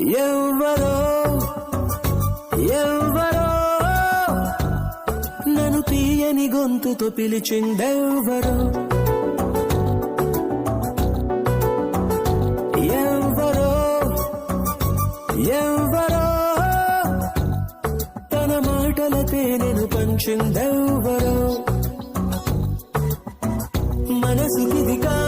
ఎవ్వరో ఎవ్వరో నన్ను తీయని గొంతుతో పిలిచిందెవ్వరో. ఎవ్వరో ఎవ్వరో తన మాటల నేను పంచిందెవ్వరో. మనసుకిది కా